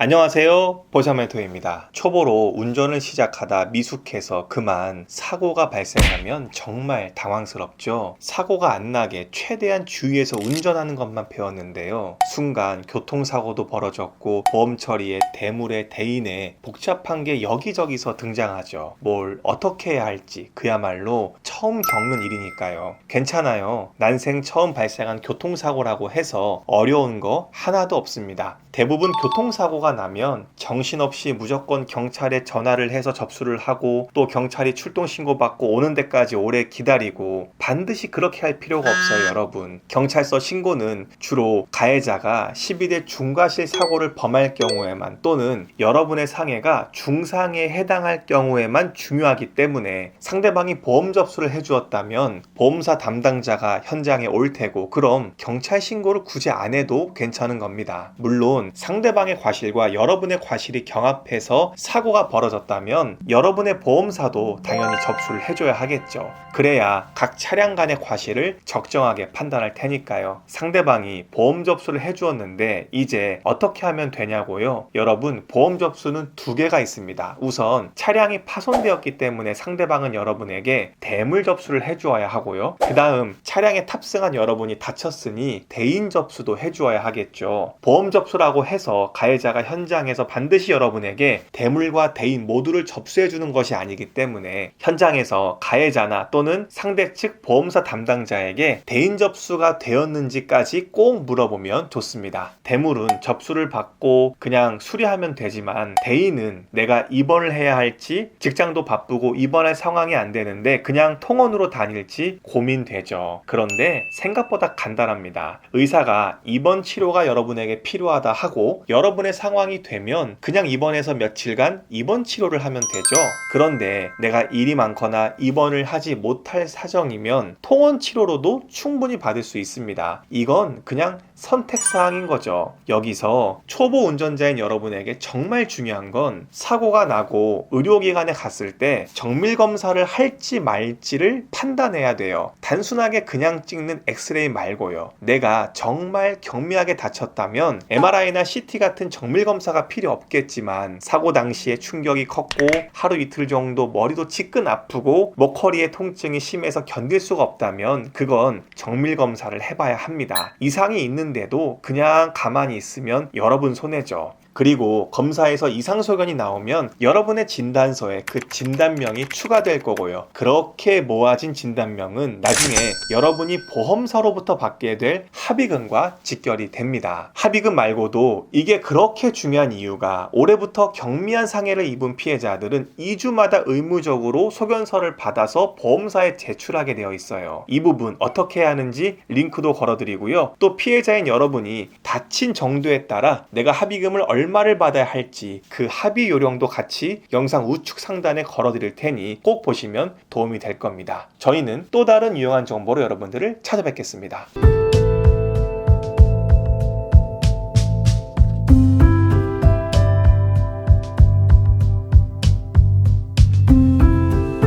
안녕하세요. 보샤멘토입니다. 초보로 운전을 시작하다 미숙해서 그만 사고가 발생하면 정말 당황스럽죠. 사고가 안 나게 최대한 주의해서 운전하는 것만 배웠는데요. 순간 교통사고도 벌어졌고 보험 처리에 대물에 대인에 복잡한 게 여기저기서 등장하죠. 뭘 어떻게 해야 할지 그야말로 처음 겪는 일이니까요. 괜찮아요. 난생 처음 발생한 교통사고라고 해서 어려운 거 하나도 없습니다. 대부분 교통사고가 나면 정신없이 무조건 경찰에 전화를 해서 접수를 하고 또 경찰이 출동 신고 받고 오는 데까지 오래 기다리고 반드시 그렇게 할 필요가 없어요, 여러분. 경찰서 신고는 주로 가해자가 12대 중과실 사고를 범할 경우에만 또는 여러분의 상해가 중상에 해당할 경우에만 중요하기 때문에 상대방이 보험 접수를 해주었다면 보험사 담당자가 현장에 올 테고 그럼 경찰 신고를 굳이 안 해도 괜찮은 겁니다. 물론 상대방의 과실과 여러분의 과실이 경합해서 사고가 벌어졌다면 여러분의 보험사도 당연히 접수를 해줘야 하겠죠. 그래야 각 차량 간의 과실을 적정하게 판단할 테니까요. 상대방이 보험 접수를 해주었는데 이제 어떻게 하면 되냐고요? 여러분 보험 접수는 두 개가 있습니다. 우선 차량이 파손되었기 때문에 상대방은 여러분에게 대물 접수를 해주어야 하고요. 그 다음 차량에 탑승한 여러분이 다쳤으니 대인 접수도 해주어야 하겠죠. 보험 접수라고 해서 가해자가 현장에서 반드시 여러분에게 대물과 대인 모두를 접수해 주는 것이 아니기 때문에 현장에서 가해자나 또는 상대 측 보험사 담당자에게 대인 접수가 되었는지까지 꼭 물어보면 좋습니다. 대물은 접수를 받고 그냥 수리하면 되지만 대인은 내가 입원을 해야 할지 직장도 바쁘고 입원할 상황이 안 되는데 그냥 통원으로 다닐지 고민되죠. 그런데 생각보다 간단합니다. 의사가 입원 치료가 여러분에게 필요하다 하고 여러분의 상황 이 되면 그냥 입원해서 며칠간 입원 치료를 하면 되죠. 그런데 내가 일이 많거나 입원을 하지 못할 사정이면 통원 치료로도 충분히 받을 수 있습니다. 이건 그냥 선택사항인 거죠. 여기서 초보 운전자인 여러분에게 정말 중요한 건 사고가 나고 의료기관에 갔을 때 정밀검사를 할지 말지를 판단해야 돼요. 단순하게 그냥 찍는 엑스레이 말고요. 내가 정말 경미하게 다쳤다면 MRI나 CT 같은 정밀검사가 필요 없겠지만 사고 당시에 충격이 컸고 하루 이틀 정도 머리도 지끈 아프고 목허리의 통증이 심해서 견딜 수가 없다면 그건 정밀검사를 해봐야 합니다. 이상이 있는 데도 그냥 가만히 있으면 여러분 손해죠. 그리고 검사에서 이상 소견이 나오면 여러분의 진단서에 그 진단명이 추가될 거고요. 그렇게 모아진 진단명은 나중에 여러분이 보험사로부터 받게 될 합의금과 직결이 됩니다. 합의금 말고도 이게 그렇게 중요한 이유가 올해부터 경미한 상해를 입은 피해자들은 2주마다 의무적으로 소견서를 받아서 보험사에 제출하게 되어 있어요. 이 부분 어떻게 하는지 링크도 걸어드리고요. 또 피해자인 여러분이 다친 정도에 따라 내가 합의금을 얼마를 받아야 할지 그 합의 요령도 같이 영상 우측 상단에 걸어 드릴 테니 꼭 보시면 도움이 될 겁니다. 저희는 또 다른 유용한 정보로 여러분들을 찾아뵙겠습니다.